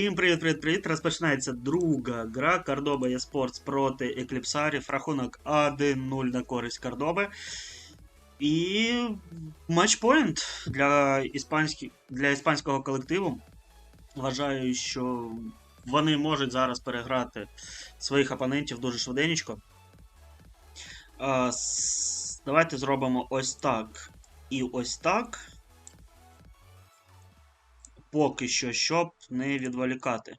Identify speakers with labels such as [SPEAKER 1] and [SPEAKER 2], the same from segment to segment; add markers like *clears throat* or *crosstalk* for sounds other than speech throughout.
[SPEAKER 1] Всім привіт-привіт-привіт! Розпочинається друга гра Кордоба eSports проти Екліпсарів. Рахунок 1-0 на користь Кордоби. І матчпоінт для, іспанські... для іспанського колективу. Вважаю, що вони можуть зараз переграти своїх опонентів дуже швиденько. Давайте зробимо ось так і ось так. Поки що, щоб не відволікати.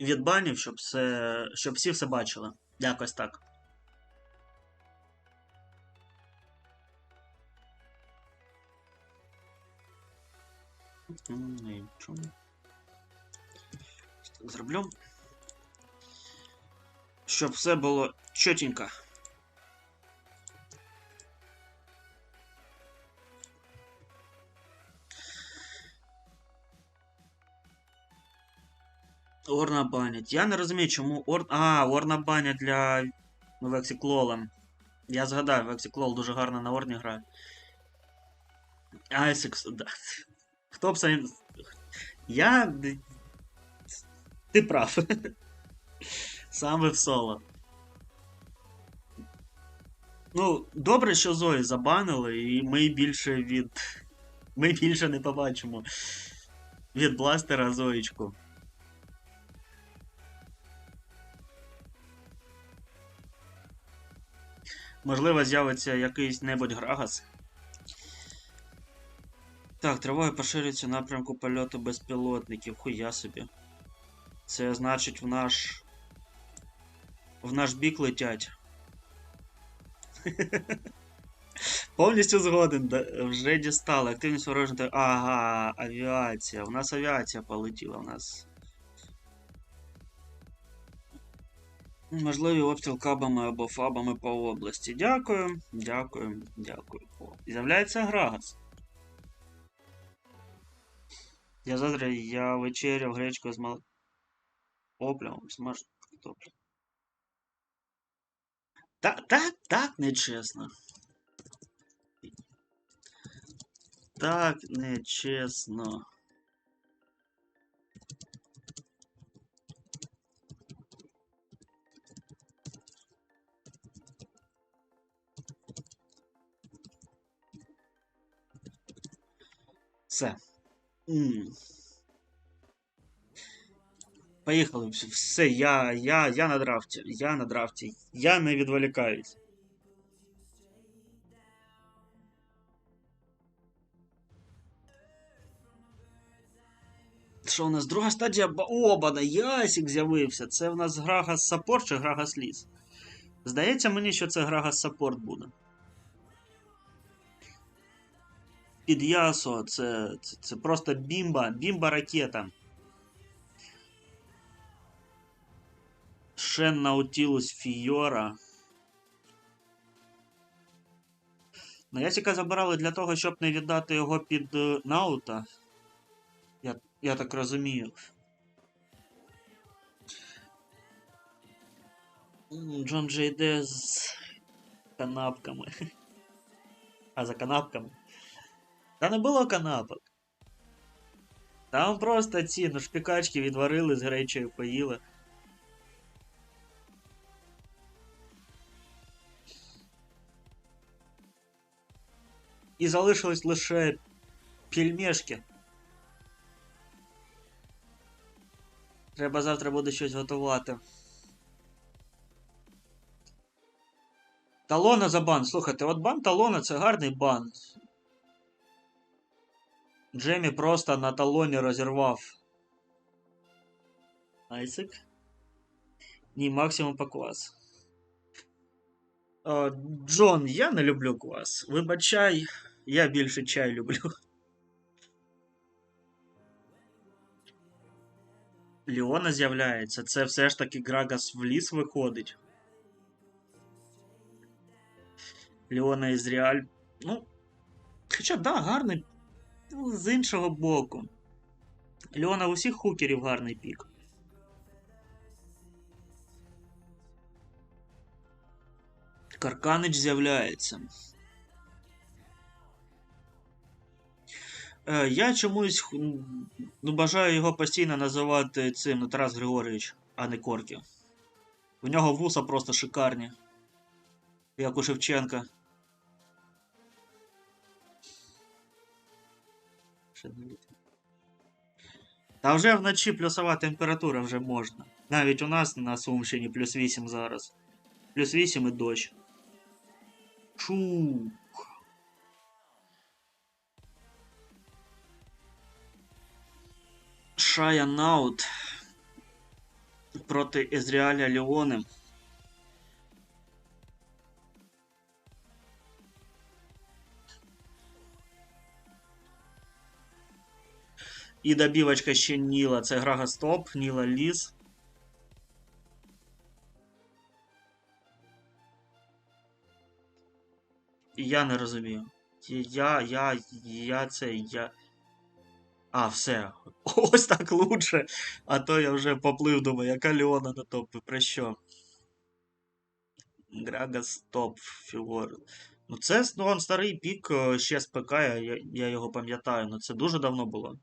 [SPEAKER 1] Від банів, щоб, все, щоб всі все бачили. Якось так. Зроблю. Щоб все було чотенько. Орна банять. Я не розумію, чому Ор... А, Орна банять для Вексіклола. Я згадаю, Вексіклол дуже гарно на Орні грає. Айсекс, да. Хто б сам... Я. Ти прав. *laughs* Саме в соло. Ну, добре, що Зої забанили, і ми більше від. Ми більше не побачимо від бластера Зоїчку. Можливо, з'явиться якийсь небудь Грагас. Так, тривога поширюється напрямку польоту безпілотників. Хуя собі. Це значить в наш. В наш бік летять. *laughs* Повністю згоден. Вже дістали. Активність ворожника. Ага, авіація. У нас авіація полетіла. У нас. Можливий обстріл кабами або фабами по області. Дякую, дякую, дякую. З'являється Грагас. Я завтра я вечеряв гречку з мал... Оплям, смаж... Добре. Так, так, так нечесно. Так нечесно. Все. Поїхали. Все, я, я, я на драфті. Я на драфті. Я не відволікаюсь. Що у нас друга стадія Ба- Обана, Ясік з'явився. Це в нас Грагас Саппорт чи Грагас Ліс? Здається мені, що це Грагас Саппорт буде. Під Ясо це, це, це просто бімба, бімба ракета. Шен Наутілус Фіора. Ясіка забирали для того, щоб не віддати його під е, Наута. Я, я так розумію. Джон Джейде з канапками. *laughs* А за канапками. Та не було канапок. Там просто ці ну, шпікачки відварили з гречею поїли. І залишились лише пельмешки. Треба завтра буде щось готувати. Талона за бан. Слухайте, от бан талона це гарний бан. Джемі просто на талоні розірвав. Айсик. Ні, максимум по квас. О, Джон, я не люблю квас. Вибачай, я більше чай люблю. Ліона з'являється. Це все ж таки Грагас в ліс виходить. Ліона із Реаль. Ну. Хоча, да, гарний. З іншого боку. Леона у всіх хукерів гарний пік. Карканич з'являється. Е, я чомусь ну, бажаю його постійно називати цим ну, Тарас Григорійович, а не Коркі. У нього вуса просто шикарні. Як у Шевченка. Ще не літо. Та вже вночі плюсова температура вже можна. Навіть у нас на Сумщині плюс 8 зараз. Плюс 8 і дощ. Чу. Шая Наут проти Езріаля Леони. І добівочка ще Ніла. Це Грага Стоп, Ніла Ліс. Я не розумію. Я, я, я це, я. А, все. *laughs* Ось так лучше. А то я вже поплив, думаю, яка Леона на топі, про що? Грага Стоп, Фігор. Ну, це ну, он старий пік е, ще з ПК, я, я його пам'ятаю, ну це дуже давно було.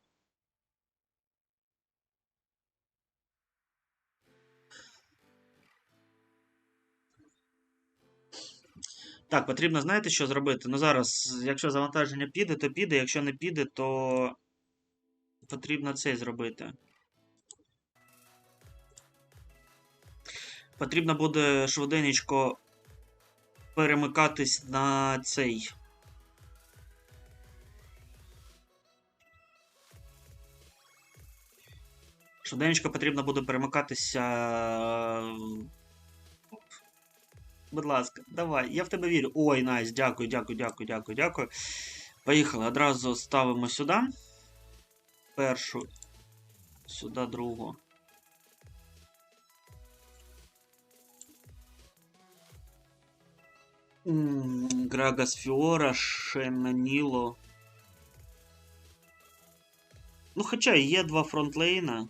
[SPEAKER 1] Так, потрібно, знаєте, що зробити? Ну зараз, якщо завантаження піде, то піде, якщо не піде, то потрібно це зробити. Потрібно буде швиденечко перемикатись на цей. Швиденечко потрібно буде перемикатися. Будь ласка, давай, я в тебе вірю. Ой, найс, дякую, дякую, дякую, дякую, дякую. Поїхали. Одразу ставимо сюди. Першу. Сюди другу. Грагас Фіора, Шенна Ніло. Ну, хоча є два фронтлейна.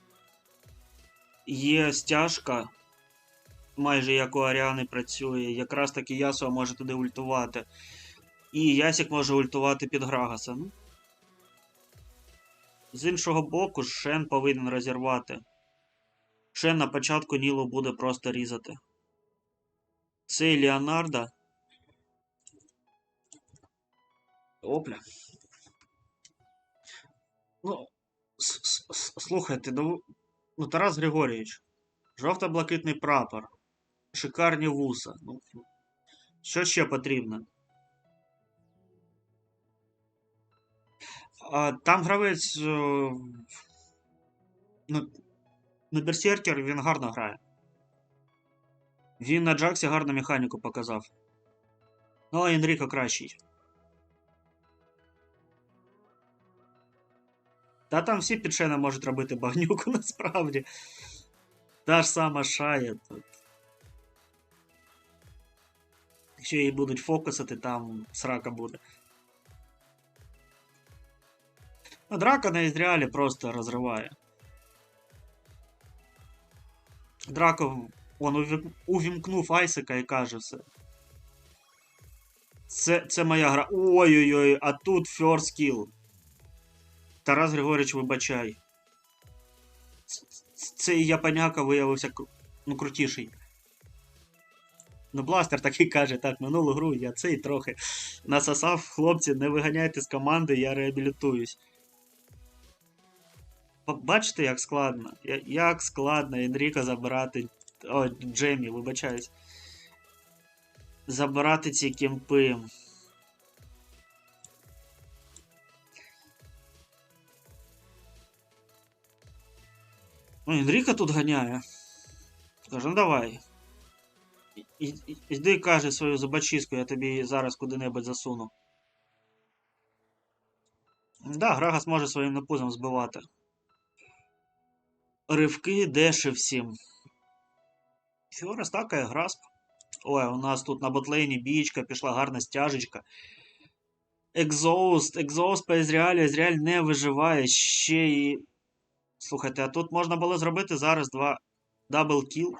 [SPEAKER 1] Є стяжка. Майже як у Аріани працює. Якраз таки Ясуа може туди ультувати. І Ясік може ультувати під Грагаса. Ну. З іншого боку, Шен повинен розірвати. Шен на початку Нілу буде просто різати. Цей Леонардо. Опля. Ну, с- с- слухайте, ну, ну Тарас Григорійович. Жовто-блакитний прапор. Шикарні вуса. Ну, що ще потрібно? А, там гравець. е, Ну, ну, Берсеркер він гарно грає. Він на Джаксі гарну механіку показав. Ну, а Енріко кращий. Та там всі під Шена можуть робити багнюку *laughs* насправді. Та ж сама шая тут. Якщо її будуть фокусити, там срака буде. Ну, драка на Ізріалі просто розриває. Драко он увім- увімкнув Айсика і каже все. Це, це моя гра. Ой-ой-ой, а тут first kill. Тарас Григорьович, вибачай. Цей японяка виявився ну, крутіший. Ну, бластер такий каже, так, минулу гру я цей трохи насосав, хлопці, не виганяйте з команди, я реабілітуюсь. Бачите, як складно? Як складно Енріка забирати. О, Джемі, вибачаюсь. Забирати ці кемпи. Ну, Енріка тут ганяє. Каже, ну давай. Іди, каже, свою зубочистку, я тобі зараз куди-небудь засуну. Да, Грагас може своїм напузом збивати. Ривки дешев всім. Фіора стакає грасп. Ой, у нас тут на ботлейні бічка, пішла гарна стяжечка. Екзоуст, екзоуст по Езріалі, Езріаль не виживає ще і. Слухайте, а тут можна було зробити зараз два дабл кіл.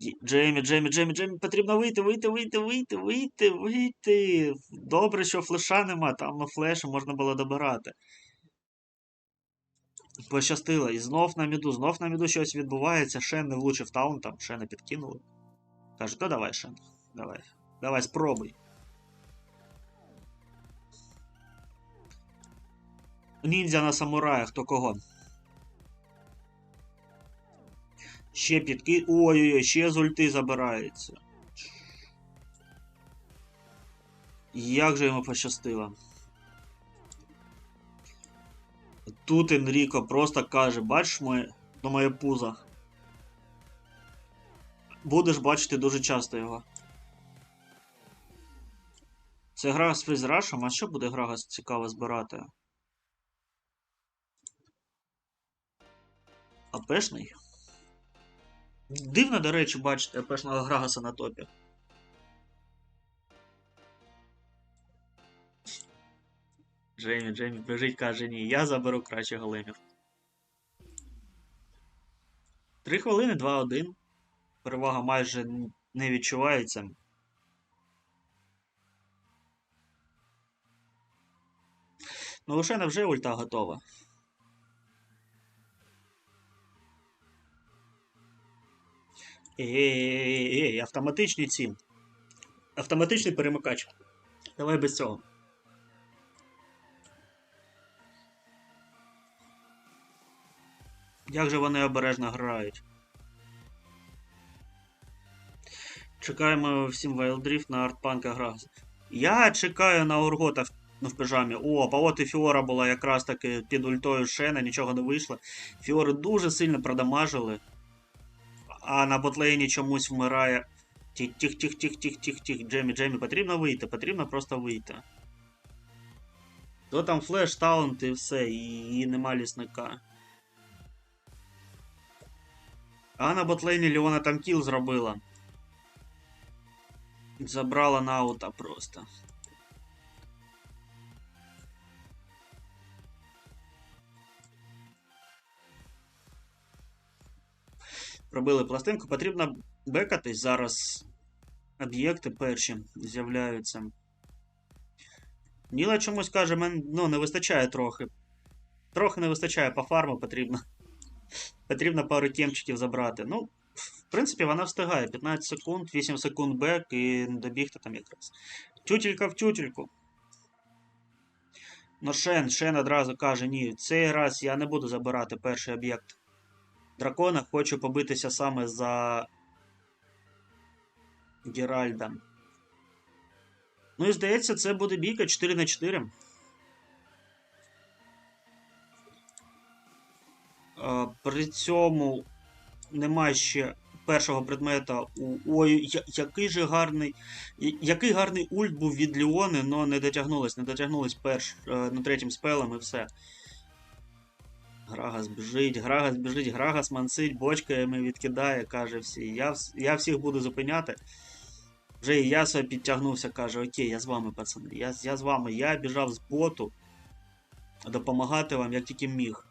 [SPEAKER 1] Джеймі, Джеймі, Джеймі, Джеймі, потрібно вийти, вийти, вийти, вийти, вийти, вийти. Добре, що флеша нема, там на флеші можна було добирати. Пощастило. І знов на міду, знов на міду щось відбувається. Шен не влучив таун, там Шена підкинули. Каже, то давай, Шен, давай. Давай, спробуй. Ніндзя на самурая, хто кого. Ще підки. Ой-ой-ой, ще з ульти забирається. Як же йому пощастило. Тут Енріко просто каже, бачиш моє, на моє пузо. Будеш бачити дуже часто його. Це гра з фрізрашем, а що буде гра цікаво збирати? АПшний? Дивно, до речі, бачити АПшного Грагаса на топі. Джеймі, Джеймі біжить, каже, ні, я заберу краще големів. Три хвилини, 2-1. Перевага майже не відчувається. Ну, лише вже ульта готова. Ей-ей-ей, автоматичні ці. Автоматичний перемикач. Давай без цього. Як же вони обережно грають? Чекаємо всім Wild Drift на артпанка Грагас. Я чекаю на Ургота в, ну, в пижамі. О, а і Фіора була якраз таки під ультою Шена, нічого не вийшло. Фіори дуже сильно продамажили. А на ботлейні чомусь вмирає. Тих. Джемі, Джемі, потрібно вийти, потрібно просто вийти. То там флеш, таунт і все, і, і нема лісника. А на ботлейні Леона там кіл зробила. Забрала наута просто. Пробили пластинку. Потрібно бекатись. Зараз об'єкти перші з'являються. Ніла чомусь каже, мен, ну, не вистачає трохи. Трохи не вистачає по фарму, потрібно. Потрібно пару темчиків забрати. Ну, в принципі, вона встигає. 15 секунд, 8 секунд бек і добігти там якраз. Тютелька в тютельку. Ну, Шен, Шен одразу каже: ні, цей раз я не буду забирати перший об'єкт дракона, хочу побитися саме за Геральда. Ну і здається, це буде бійка 4 на 4. Е, При цьому немає ще першого предмета. у- Ой, який же гарний. Який гарний ульт був від Ліони, але не дотягнулось. Не дотягнулось перш е, на третім спелем і все. Грагас біжить, Грагас біжить, Грагас мансить, бочками відкидає, каже всі. Я, я всіх буду зупиняти. Вже і Ясо підтягнувся, каже: Окей, я з вами, пацани. Я, я з вами. Я біжав з боту допомагати вам, як тільки міг.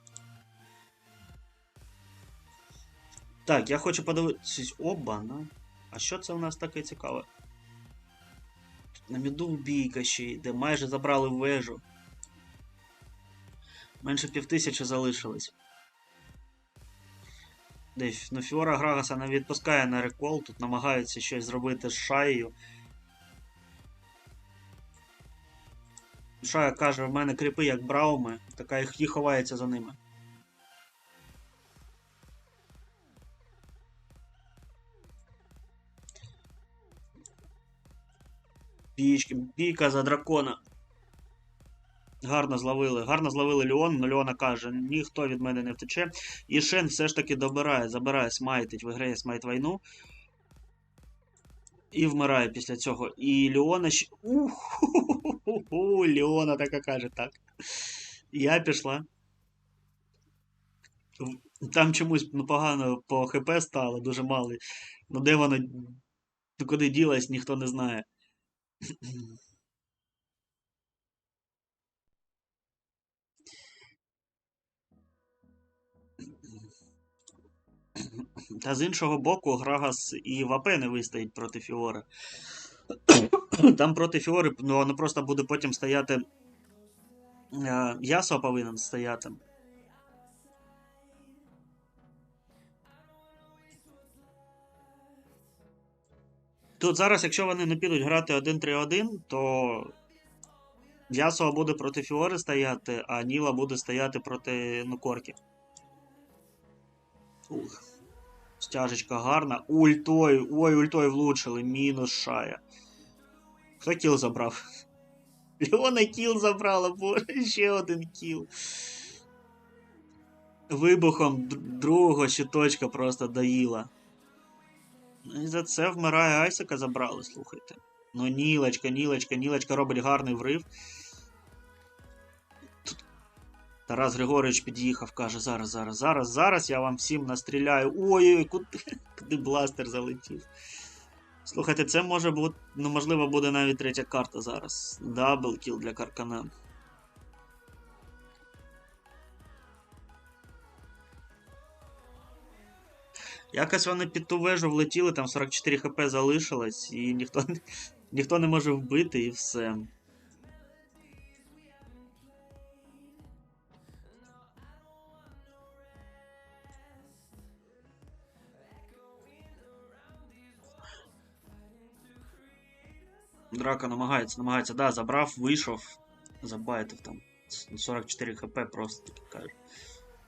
[SPEAKER 1] Так, я хочу подивитися. Оба, ну. А що це у нас таке цікаве? На міду бійка ще йде, майже забрали вежу. Менше півтисячі залишилось. Десь, ну Фіора Грагаса не відпускає на рекол, тут намагаються щось зробити з Шаєю. Шая каже, в мене кріпи як брауми, така їх і ховається за ними. Бійки, бійка за дракона. Гарно зловили. Гарно зловили Леон, але Леона каже, ніхто від мене не втече. І Шен все ж таки добирає, забирає смайтить, виграє смайт війну. І вмирає після цього. І Леона ще. Ух, Леона така каже, так. Я пішла. Там чомусь ну, погано по ХП стало, дуже мало. Ну де воно. Куди ділась, ніхто не знає. Та з іншого боку, Грагас і ВАП не вистоїть проти Фіори. *coughs* Там проти Фіори ну, воно просто буде потім стояти. Е, Ясо повинен стояти. Тут зараз, якщо вони не підуть грати 1-3-1, то Ясо буде проти Фіори стояти, а Ніла буде стояти проти Нукорки. Ух. Стяжечка гарна. Ультой. Ой, ультой влучили. Мінус шая. Хто кіл забрав? *laughs* Леона кіл забрала, боже, *laughs* ще один кіл. Вибухом другого щиточка просто доїла. Ну і за це вмирає Айсика забрали, слухайте. Ну, Нілочка, Нілочка, Нілочка робить гарний врив. Тарас Григорович під'їхав, каже: зараз, зараз, зараз, зараз я вам всім настріляю. Ой-ой, куди, куди бластер залетів. Слухайте, це може бути, ну, можливо, буде навіть третя карта зараз. Дабл кіл для Каркана. Якось вони під ту вежу влетіли, там 44 хп залишилось, і ніхто, ніхто не може вбити, і все. Драка намагається, намагається. Да, забрав, вийшов, забайтив там. 44 хп просто таки каже.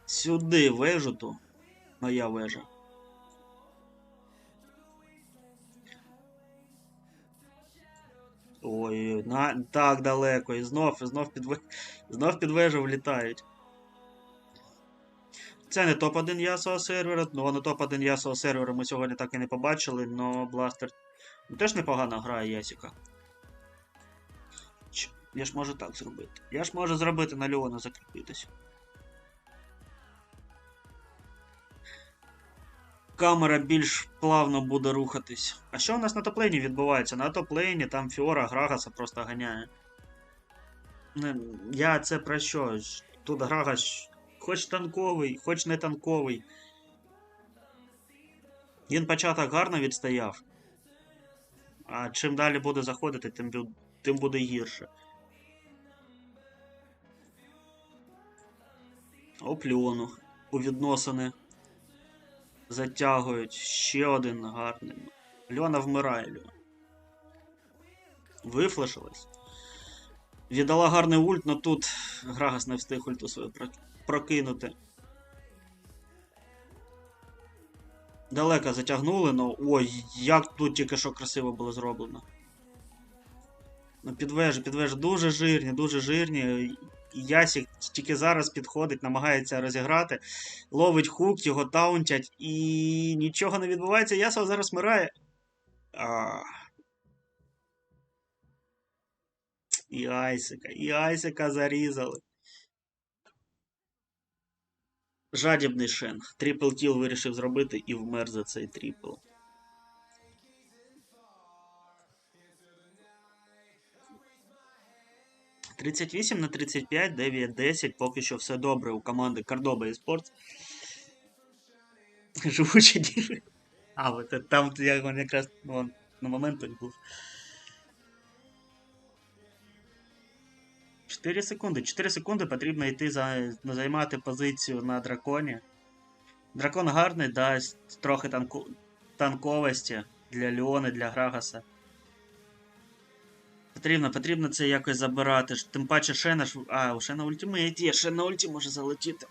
[SPEAKER 1] Сюди вежу ту. Моя вежа. Ой, на, так далеко. І знов, і знов під, знов під вежу влітають. Це не топ-1 ясого сервера, ну не топ-1 ясого сервера ми сьогодні так і не побачили, но Бластер теж непогано грає Ясіка. Я ж можу так зробити. Я ж можу зробити на Леона закріпитись. Камера більш плавно буде рухатись. А що у нас на топлейні відбувається? На топлейні там Фіора Грагаса просто ганяє. Я це про що? Тут Грагас хоч танковий, хоч не танковий. Він початок гарно відстояв. А чим далі буде заходити, тим, тим буде гірше. Опльону. У відносини затягують. Ще один гарний. Льона вмирає, Льона. Вифлешилась. Віддала гарний ульт, но тут Грагас не встиг ульту свою прокинути. Далеко затягнули, но ой, як тут тільки що красиво було зроблено. Ну, підвежі, підвежі дуже жирні, дуже жирні. Ясік тільки зараз підходить, намагається розіграти, ловить хук, його таунтять, і нічого не відбувається. Ясо зараз вмирає. А. І Айсика, і Айсика зарізали. Жадібний Шен. Трипл кіл вирішив зробити і вмер за цей трипл. Тридцять вісім на 35, 9-10. Поки що все добре у команди Cordoba Esports. *laughs* Живучі діри. А, от там я якраз вон, на момент той був. 4 секунди. 4 секунди потрібно йти за, займати позицію на драконі. Дракон гарний, дасть трохи танку, танковості для Леона, для Грагаса. Потрібно, потрібно це якось забирати. Тим паче Шена ж. А, у Шена ультимейт є, Шен на ульті може залетіти.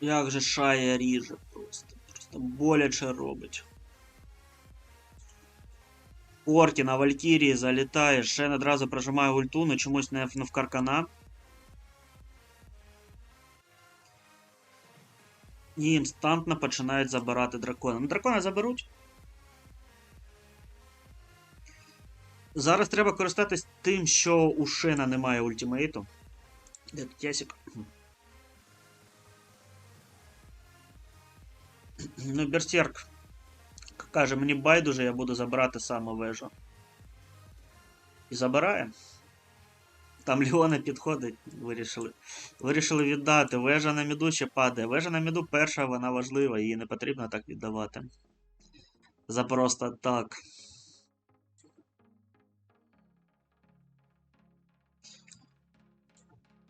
[SPEAKER 1] Як же Шая ріже просто. Просто боляче робить. Орки на Валькірії залітає, Шен одразу прожимає ульту, но чомусь не, в- не в Каркана. І інстантно починають забирати дракона. Ну, дракона заберуть. Зараз треба користатись тим, що у Шена немає ультимейту. Де тут Ясік? *clears throat* Ну, Берсерк каже, мені байдуже, я буду забирати саме вежу. І забирає. Там Ліона підходить, вирішили. Вирішили віддати. Вежа на міду ще падає. Вежа на міду перша, вона важлива, її не потрібно так віддавати. За просто так.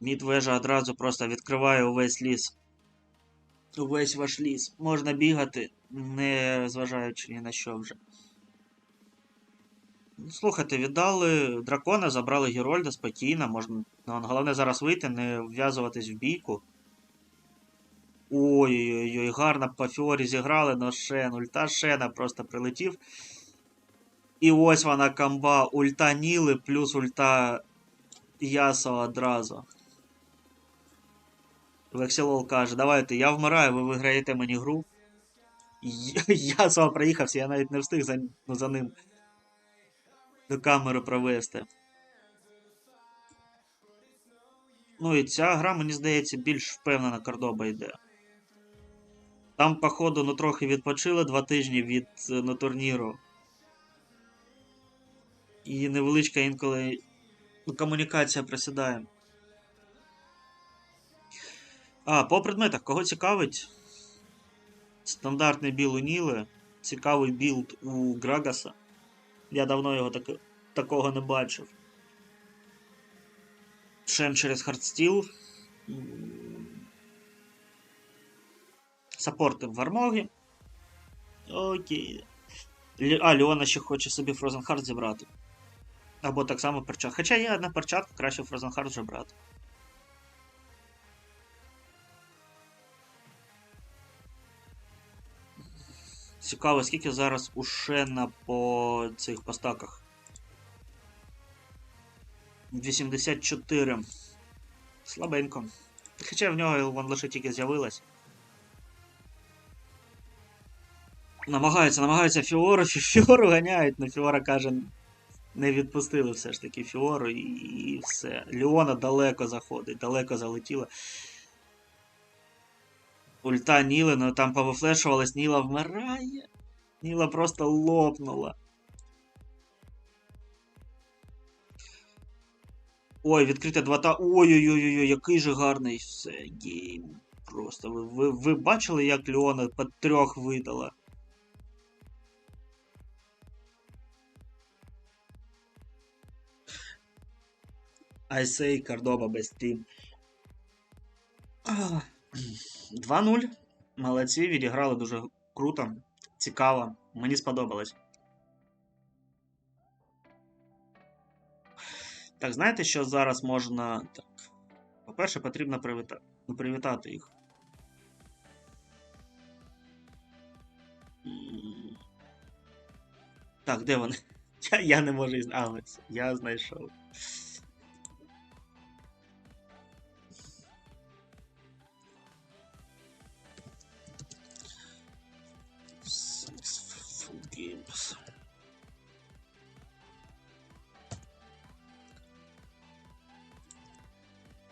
[SPEAKER 1] Мід вежа одразу просто відкриває увесь ліс. Увесь ваш ліс. Можна бігати, не зважаючи ні на що вже. Слухайте, віддали дракона, забрали Герольда спокійно. Можна. Ну, головне зараз вийти, не вв'язуватись в бійку. Ой-ой-ой, гарно по фіорі зіграли, но Шен, ульта Шена просто прилетів. І ось вона камба, ульта Ніли плюс ульта Ясо одразу. Вексілол каже, давайте, я вмираю, ви виграєте мені гру. Ясо проїхався, я навіть не встиг за, ну, за ним до камери провести. Ну і ця гра, мені здається, більш впевнена Кордоба йде. Там, походу, ну трохи відпочили два тижні від ну, турніру. І невеличка інколи ну, комунікація просідає. А, по предметах, кого цікавить? Стандартний біл у Ніли. Цікавий білд у Грагаса. Я давно його так, такого не бачив. Шен через хардстіл. Саппорти в армогі. Окей. А, Леона ще хоче собі Heart зібрати. Або так само перчатку. Хоча є одна перчатка, краще Heart вже брати. Цікаво, скільки зараз у Шена по цих постаках? 84. Слабенько. Хоча в нього вон лише тільки з'явилась. Намагаються, намагаються Фіору, *laughs* Фіору ганяють, але Фіора каже, не відпустили все ж таки Фіору і, і все. Леона далеко заходить, далеко залетіла. Ульта Ніли, ну там повифлешувалась, Ніла вмирає. Ніла просто лопнула. Ой, відкрите 2 та. Ой-ой-ой, який же гарний все гейм. Просто ви, ви, ви бачили, як Леона по трьох видала? I say Кордоба без тім. 2-0. Молодці, відіграли дуже круто, цікаво. Мені сподобалось. Так, знаєте, що зараз можна. Так. По-перше, потрібно привіта... ну, привітати їх. Так, де вони? *laughs* Я, я не можу. А, я знайшов.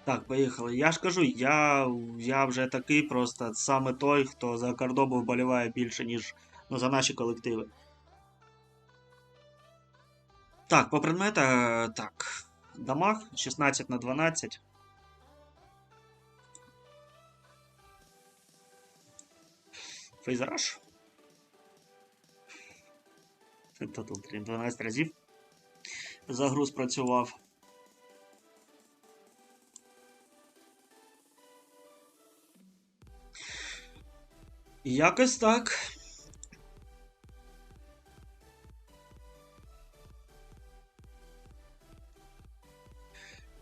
[SPEAKER 1] Так, поїхали. Я ж кажу, я, я вже такий просто саме той, хто за Кордобу вболіває більше, ніж ну, за наші колективи. Так, по предметах, так. Дамаг 16 на 12. Фейзераш. Тотал 12 разів. За гру Якось так.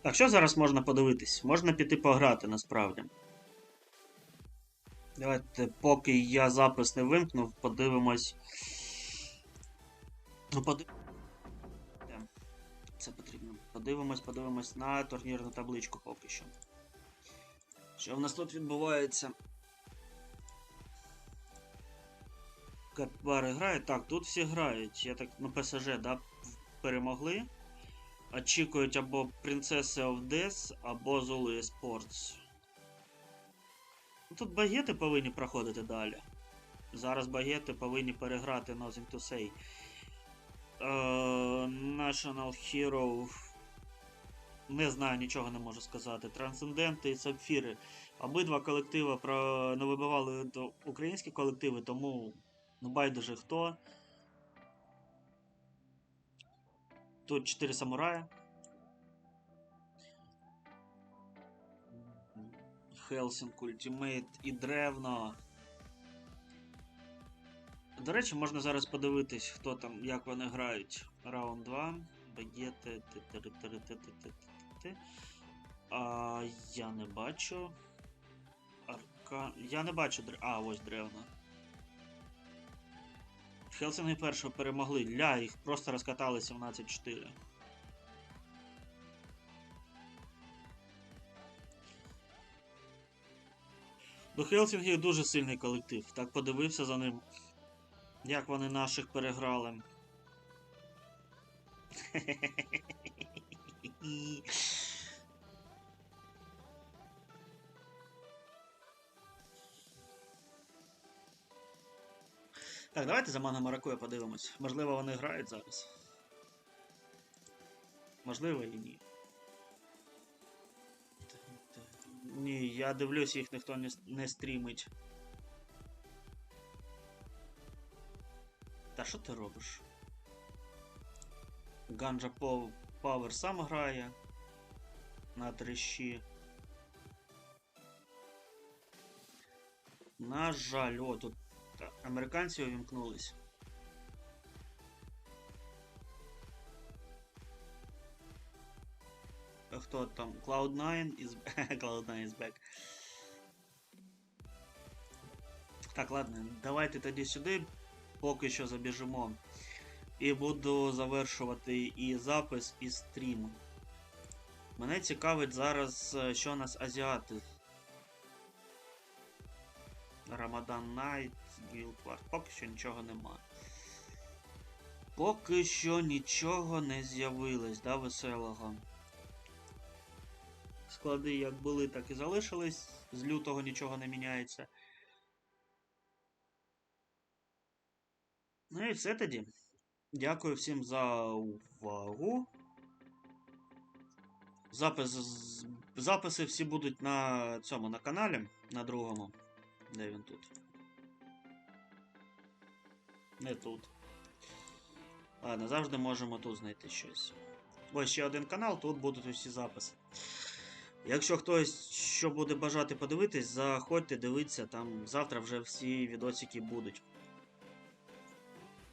[SPEAKER 1] Так, що зараз можна подивитись? Можна піти пограти насправді. Давайте, поки я запис не вимкнув, подивимось. Ну, подив... Це потрібно. Подивимось, подивимось на турнірну табличку поки що. Що в нас тут відбувається? Капари грають. Так, тут всі грають. Я так, ну, ПСЖ, да, перемогли. Очікують або Princess of Death, або Zulu Esports. Ну, Тут багети повинні проходити далі. Зараз багети повинні переграти Nothing to Say. Е, National Hero. Не знаю, нічого не можу сказати. Трансценденти і сапфіри. Обидва колективи про... не вибивали українські колективи, тому ну байдуже хто. Тут 4 самурая. Хелсінг, Ультимейт і Древно. До речі, можна зараз подивитись, хто там, як вони грають. Раунд 2. Багети. А, я не бачу. Арка. Я не бачу. А, ось древно. Хелсинги першого перемогли. Ля, їх просто розкатали 17-4. До Хелсінгів дуже сильний колектив. Так подивився за ним. Як вони наших переграли. *laughs* Так, давайте за Мана Маракуя подивимось. Можливо, вони грають зараз. Можливо і ні. Ні, я дивлюсь, їх ніхто не, не стрімить. Та що ти робиш? Ганджа Павер сам грає на трещі. На жаль, о, тут та, американці увімкнулись. Хто там? Cloud9 is *laughs* Cloud9 is back. Так, ладно, давайте тоді сюди поки що забіжимо. І буду завершувати і запис, і стрім. Мене цікавить зараз, е, що нас азіати. Рамадан Найт, Guild Wars. Поки що нічого нема. Поки що нічого не з'явилось, да, веселого. Склади як були, так і залишились. З лютого нічого не міняється. Ну і все тоді. Дякую всім за увагу. Запис, записи всі будуть на цьому на каналі, на другому. Де він тут? Не тут. Ладно, завжди можемо тут знайти щось. Ось ще один канал, тут будуть усі записи. Якщо хтось що буде бажати подивитись, заходьте, дивіться, там завтра вже всі відосики будуть.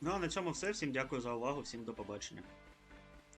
[SPEAKER 1] Ну а на цьому все. Всім дякую за увагу, всім до побачення.